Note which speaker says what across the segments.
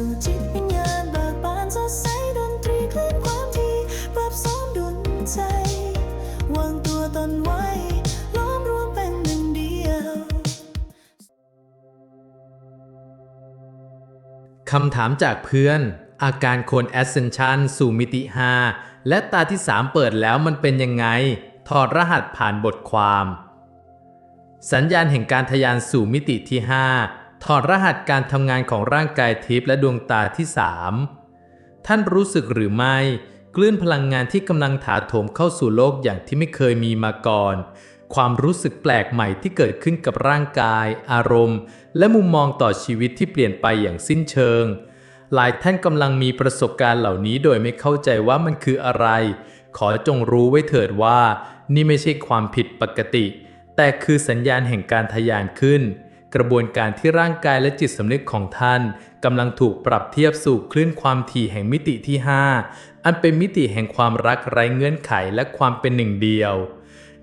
Speaker 1: สู่จิตวิญญาณเบิกบานสดใสดนตรีคลื่นความที่ปรับซ้อมดนใจ วางตัวตนไว้ ล้อมรวมเป็นหนึ่งเดียว
Speaker 2: คำถามจากเพื่อน อาการคน Ascension สู่มิติ 5 และตาที่ 3 เปิดแล้วมันเป็นยังไง ถอดรหัสผ่านบทความ สัญญาณแห่งการทะยานสู่มิติที่ 5 ถอดรหัสการทำงานของร่างกายทิพย์และดวงตาที่ 3 ท่านรู้สึกหรือไม่คลื่นพลังงานที่กำลังถาโถมเข้าสู่โลกอย่างที่ไม่เคยมีมาก่อน ความรู้สึกแปลกใหม่ที่เกิดขึ้นกับร่างกาย อารมณ์ และมุมมองต่อชีวิตที่เปลี่ยนไปอย่างสิ้นเชิง หลายท่านกำลังมีประสบการณ์เหล่านี้โดยไม่เข้าใจว่ามันคืออะไร ขอจงรู้ไว้เถิดว่า นี่ไม่ใช่ความผิดปกติ แต่คือสัญญาณแห่งการทะยานขึ้น กระบวนการที่ร่างกายและจิตสำนึกของท่านกำลังถูกปรับเทียบสู่คลื่นความถี่แห่งมิติที่ 5 อันเป็นมิติแห่งความรักไร้เงื่อนไขและความเป็นหนึ่งเดียว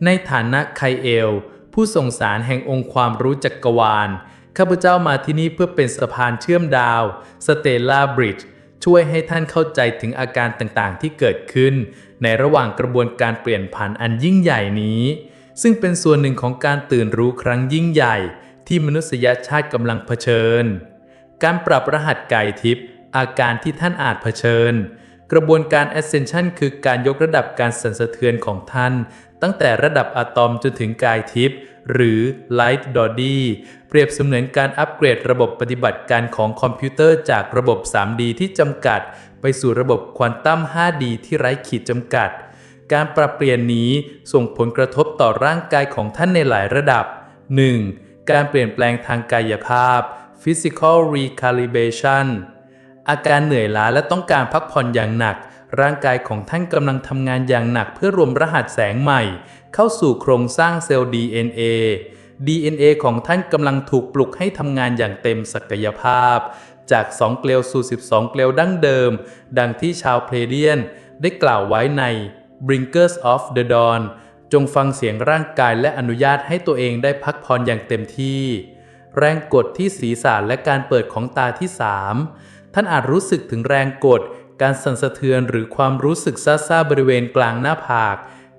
Speaker 2: ในฐานะไคเอล ผู้ส่งสารแห่งองค์ความรู้จักกรวาล ข้าพเจ้ามาที่นี่เพื่อเป็นสะพานเชื่อมดาว สเตล l าบริดจ์ช่วยให้ท่านเข้าใจถึงอาการต่างๆ ที่เกิดขึ้น ในระหว่างกระบวนการเปลี่ยนผ่านอันยิ่งใหญ่นี้ ซึ่งเป็นส่วนหนึ่งของการตื่นรู้ครั้งยิ่งใหญ่ ที่มนุษยชาติกำลังเผชิญ การปรับรหัสกายทิพย์อาการที่ท่านอาจเผชิญ กระบวนการ Ascension คือการยกระดับการสั่นสะเทือนของท่าน ตั้งแต่ระดับอะตอมจนถึงกายทิพย์หรือ Light Body เปรียบเสมือนการอัปเกรดระบบปฏิบัติการของคอมพิวเตอร์จากระบบ 3D ที่จำกัด ไปสู่ระบบควอนตัม 5D ที่ไร้ขีดจำกัด การปรับเปลี่ยนนี้ส่งผลกระทบต่อร่างกายของท่านในหลายระดับ 1. การเปลี่ยนแปลงทางกายภาพ physical recalibration อาการเหนื่อยล้าและต้องการพักผ่อนอย่างหนัก ร่างกายของท่านกำลังทำงานอย่างหนักเพื่อรวมรหัสแสงใหม่ เข้าสู่โครงสร้างเซลล์ DNA DNA ของท่านกำลังถูกปลุกให้ทำงานอย่างเต็มศักยภาพ จาก 2 เกลียวสู่ 12 เกลียวดั้งเดิม ดังที่ชาวเพลเดียน ได้กล่าวไว้ใน Blinkers of the Dawn จงฟังเสียงร่างกายและอนุญาตให้ตัวเองได้พักผ่อนอย่างเต็มที่ แรงกดที่ศีรษะและการเปิดของตาที่ 3 ท่านอาจรู้สึกถึงแรงกด การสั่นสะเทือนหรือความรู้สึกซ่าๆบริเวณกลางหน้าผาก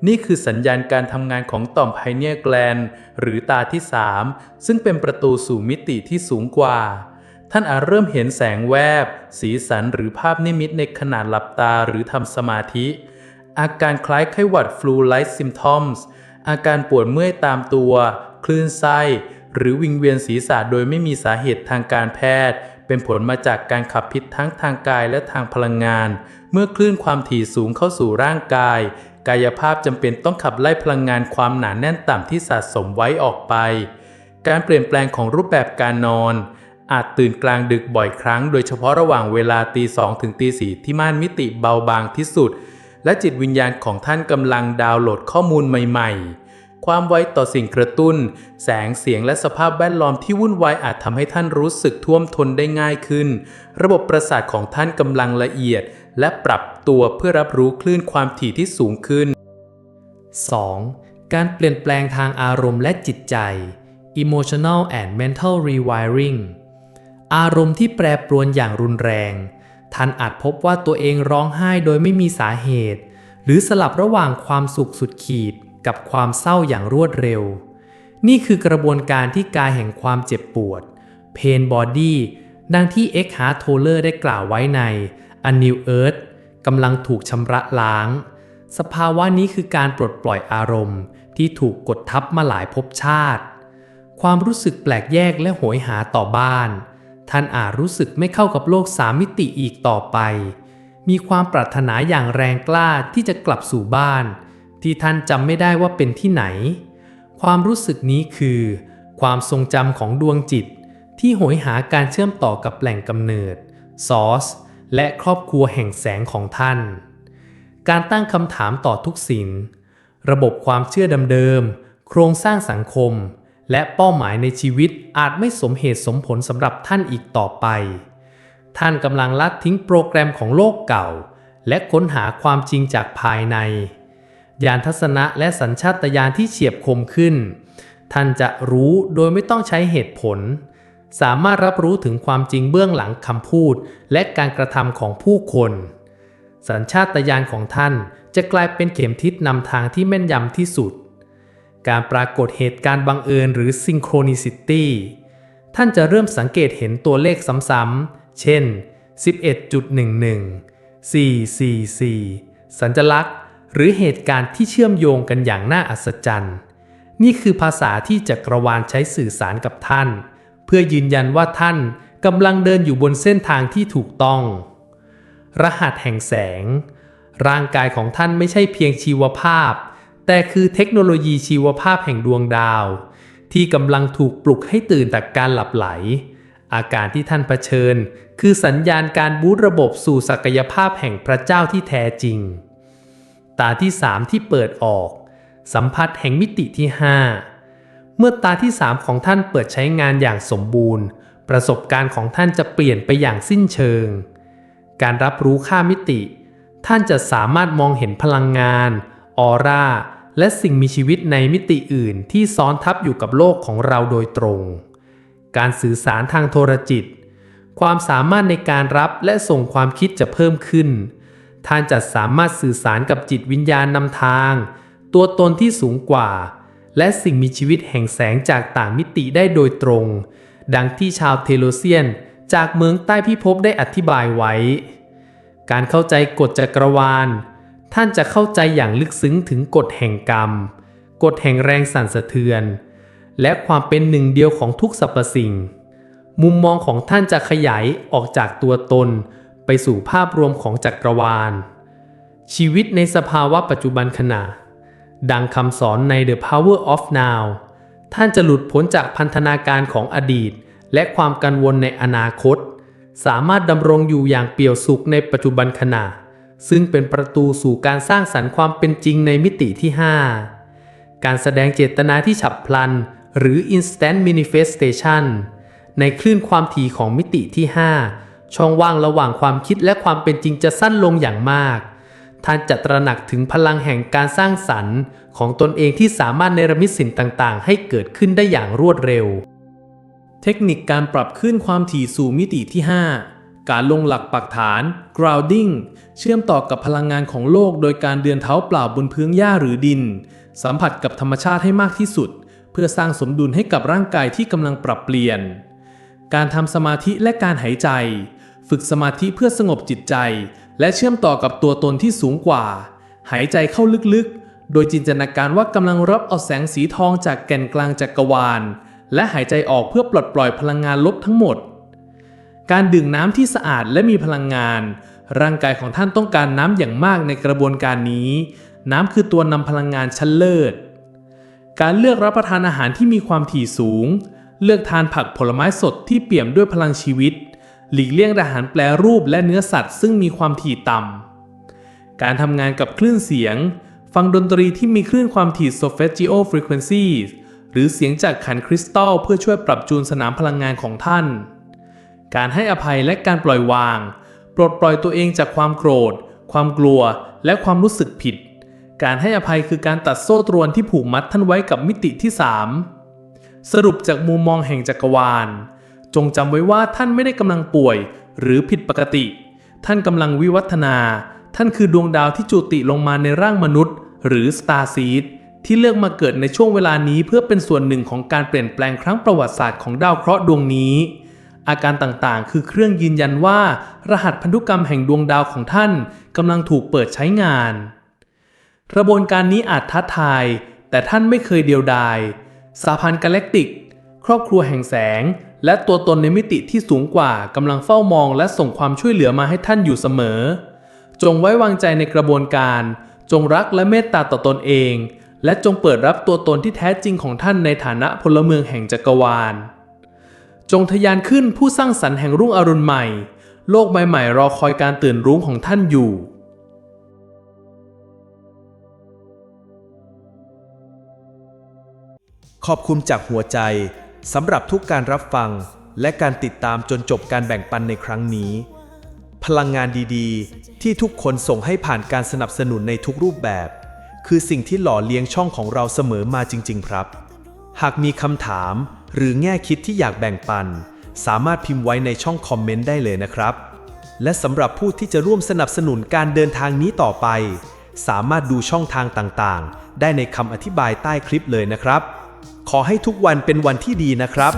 Speaker 2: นี่คือสัญญาณการทำงานของต่อมไพเนียแกลนหรือตาที่ 3 ซึ่งเป็นประตูสู่มิติที่สูงกว่าท่านอาจเริ่มเห็นแสงแวบ สีสันหรือภาพนิมิตในขณะหลับตาหรือทำสมาธิ อาการคล้ายไข้หวัดฟลูไลท์ซิมทอมส์อาการปวดเมื่อยตามตัว คลื่นไส้ หรือวิงเวียนศีรษะโดยไม่มีสาเหตุทางการแพทย์ เป็นผลมาจากการขับพิษทั้งทางกายและทางพลังงาน เมื่อคลื่นความถี่สูงเข้าสู่ร่างกาย กายภาพจำเป็นต้องขับไล่พลังงานความหนาแน่นต่ำที่สะสมไว้ออกไป การเปลี่ยนแปลงของรูปแบบการนอนอาจตื่นกลางดึกบ่อยครั้ง โดยเฉพาะระหว่างเวลาตีสองถึงตีสี่ที่ม่านมิติเบาบางที่สุด และจิตวิญญาณของท่านกำลังดาวน์โหลดข้อมูลใหม่ ๆ ความไวต่อสิ่งกระตุ้น แสงเสียงและสภาพแวดล้อมที่วุ่นวายอาจทำให้ท่านรู้สึกท่วมท้นได้ง่ายขึ้น ระบบประสาทของท่านกำลังละเอียด และปรับตัวเพื่อรับรู้คลื่นความถี่ที่สูงขึ้น 2. การเปลี่ยนแปลงทางอารมณ์และจิตใจ emotional and mental rewiring อารมณ์ที่แปรปรวนอย่างรุนแรง ท่านอาจพบว่าตัวเองร้องไห้โดยไม่มีสาเหตุ หรือสลับระหว่างความสุขสุดขีดกับความเศร้าอย่างรวดเร็ว นี่คือกระบวนการที่กายแห่งความเจ็บปวด pain body ดังที่เอ็กฮาร์โทเลอร์ได้กล่าวไว้ใน A New Earth กำลังถูกชำระล้าง สภาวะนี้คือการปลดปล่อยอารมณ์ ที่ถูกกดทับมาหลายภพชาติ ความรู้สึกแปลกแยกและโหยหาต่อบ้าน ท่านอาจรู้สึกไม่เข้ากับโลกสามมิติอีกต่อไป มีความปรารถนาอย่างแรงกล้าที่จะกลับสู่บ้าน ที่ท่านจำไม่ได้ว่าเป็นที่ไหน ความรู้สึกนี้คือ ความทรงจำของดวงจิต ที่โหยหาการเชื่อมต่อกับแหล่งกำเนิด ซอส และครอบครัวแห่งแสงของท่าน การตั้งคำถามต่อทุกสิ่งระบบความเชื่อเดิมๆโครงสร้างสังคม และเป้าหมายในชีวิตอาจไม่สมเหตุสมผลสำหรับท่านอีกต่อไป ท่านกำลังละทิ้งโปรแกรมของโลกเก่า และค้นหาความจริงจากภายในญาณทัศนะและสัญชาตญาณที่เฉียบคมขึ้น ท่านจะรู้โดยไม่ต้องใช้เหตุผล สามารถรับรู้ถึงความจริงเบื้องหลังคำพูด และการกระทำของผู้คน สัญชาตญาณของท่านจะกลายเป็นเข็มทิศนำทางที่แม่นยำที่สุด การปรากฏเหตุการณ์บังเอิญหรือ synchronicity ท่านจะเริ่มสังเกตเห็นตัวเลขซ้ำๆ เช่น 11.11 444 สัญลักษณ์ หรือเหตุการณ์ที่เชื่อมโยงกันอย่างน่าอัศจรรย์ นี่คือภาษาที่จักรวาลใช้สื่อสารกับท่าน เพื่อยืนยันว่าท่านกำลังเดินอยู่บนเส้นทางที่ถูกต้อง รหัสแห่งแสง ร่างกายของท่านไม่ใช่เพียงชีวภาพ แต่คือเทคโนโลยีชีวภาพแห่งดวงดาว ที่กำลังถูกปลุกให้ตื่นจากการหลับไหล อาการที่ท่านเผชิญ คือสัญญาณการบูตระบบสู่ศักยภาพแห่งพระเจ้าที่แท้จริง ตาที่3ที่เปิดออก สัมผัสแห่งมิติที่5เมื่อตาที่3ของท่านเปิดใช้งานอย่างสมบูรณ์ ประสบการณ์ของท่านจะเปลี่ยนไปอย่างสิ้นเชิง การรับรู้ค่ามิติ ท่านจะสามารถมองเห็นพลังงาน ออร่า และสิ่งมีชีวิตในมิติอื่นที่ซ้อนทับอยู่กับโลกของเราโดยตรง การสื่อสารทางโทรจิต ความสามารถในการรับและส่งความคิดจะเพิ่มขึ้น ท่านจะสามารถสื่อสารกับจิตวิญญาณนำทาง ตัวตนที่สูงกว่า และสิ่งมีชีวิตแห่งแสงจากต่างมิติได้โดยตรง ดังที่ชาวเทโลเซียน จากเมืองใต้พิภพได้อธิบายไว้ การเข้าใจกฎจักรวาล ท่านจะเข้าใจอย่างลึกซึ้งถึงกฎแห่งกรรม กฎแห่งแรงสั่นสะเทือน และความเป็นหนึ่งเดียวของทุกสรรพสิ่ง มุมมองของท่านจะขยายออกจากตัวตน ไปสู่ภาพรวมของจักรวาล ชีวิตในสภาวะปัจจุบันขณะ ดังคำสอนใน The Power of Now ท่านจะหลุดพ้นจากพันธนาการของอดีต และความกังวลในอนาคต สามารถดำรงอยู่อย่างเปี่ยวสุขในปัจจุบันขณะ ซึ่งเป็นประตูสู่การสร้างสรรค์ความเป็นจริงในมิติที่ 5 การแสดงเจตนาที่ฉับพลัน หรือ instant manifestation ในคลื่นความถี่ของมิติที่ 5 ช่องว่างระหว่างความคิดและความเป็นจริงจะสั้นลงอย่างมาก ท่านจะตระหนักถึงพลังแห่งการสร้างสรรค์ของตนเองที่สามารถเนรมิตสิ่งต่างๆ ให้เกิดขึ้นได้อย่างรวดเร็ว เทคนิคการปรับขึ้นความถี่สู่มิติที่ 5 การลงหลักปักฐาน grounding เชื่อมต่อกับพลังงานของโลก โดยการเดินเท้าเปล่าบนพื้นหญ้าหรือดิน สัมผัสกับธรรมชาติให้มากที่สุด เพื่อสร้างสมดุลให้กับร่างกายที่กำลังปรับเปลี่ยน การทำสมาธิและการหายใจ ฝึกสมาธิเพื่อสงบจิตใจ และเชื่อมต่อกับตัวตนที่สูงกว่า หายใจเข้าลึกๆ โดยจินตนาการว่ากำลังรับเอาแสงสีทองจากแก่นกลางจักรวาล และหายใจออกเพื่อปลดปล่อยพลังงานลบทั้งหมด การดื่มน้ำที่สะอาดและมีพลังงาน ร่างกายของท่านต้องการน้ำอย่างมากในกระบวนการนี้ น้ำคือตัวนำพลังงานชั้นเลิศ การเลือกรับประทานอาหารที่มีความถี่สูง เลือกทานผักผลไม้สดที่เปี่ยมด้วยพลังชีวิต หลีกเลี่ยงอาหารแปรรูปและเนื้อสัตว์ซึ่งมีความถี่ต่ำ การทำงานกับคลื่นเสียง ฟังดนตรีที่มีคลื่นความถี่ solfeggio frequencies หรือเสียงจากขันคริสตัลเพื่อช่วยปรับจูนสนามพลังงานของท่าน การให้อภัยและการปล่อยวาง ปลดปล่อยตัวเองจากความโกรธ ความกลัว และความรู้สึกผิด การให้อภัยคือการตัดโซ่ตรวนที่ผูกมัดท่านไว้กับมิติที่ 3 สรุปจากมุมมองแห่งจักรวาล จงจำไว้ว่าท่านไม่ได้กำลังป่วย หรือผิดปกติ ท่านกำลังวิวัฒนา ท่านคือดวงดาวที่จุติลงมาในร่างมนุษย์ หรือสตาร์ซีดที่เลือกมาเกิดในช่วงเวลานี้เพื่อเป็นส่วนหนึ่งของการเปลี่ยนแปลงครั้งประวัติศาสตร์ของดาวเคราะห์ดวงนี้ อาการต่างๆ คือเครื่องยืนยันว่า รหัสพันธุกรรมแห่งดวงดาวของท่านกำลังถูกเปิดใช้งาน กระบวนการนี้อาจท้าทาย แต่ท่านไม่เคยเดียวดาย สาพันธ์กาแล็กติก ครอบครัวแห่งแสง และตัวตนในมิติที่สูงกว่ากำลังเฝ้ามองและส่งความช่วยเหลือมาให้ท่านอยู่เสมอ จงไว้วางใจในกระบวนการ จงรักและเมตตาต่อตนเอง และจงเปิดรับตัวตนที่แท้จริงของท่านในฐานะพลเมืองแห่งจักรวาล จงทะยานขึ้นผู้สร้างสรรค์แห่งรุ่งอรุณใหม่ โลกใบใหม่รอคอยการตื่นรู้ของท่านอยู่
Speaker 3: ขอบคุณจากหัวใจสำหรับทุกการรับฟัง และการติดตามจนจบการแบ่งปันในครั้งนี้ พลังงานดีๆ ที่ทุกคนส่งให้ผ่านการสนับสนุนในทุกรูปแบบ คือสิ่งที่หล่อเลี้ยงช่องของเราเสมอมาจริง ๆ ครับ หากมีคำถาม หรือแง่คิดที่อยากแบ่งปัน
Speaker 2: สามารถพิมพ์ไว้ในช่องคอมเมนต์ได้เลยนะครับ และสำหรับผู้ที่จะร่วมสนับสนุนการเดินทางนี้ต่อไป สามารถดูช่องทางต่างๆ ได้ในคำอธิบายใต้คลิปเลยนะครับ ขอให้ทุกวันเป็นวันที่ดีนะครับ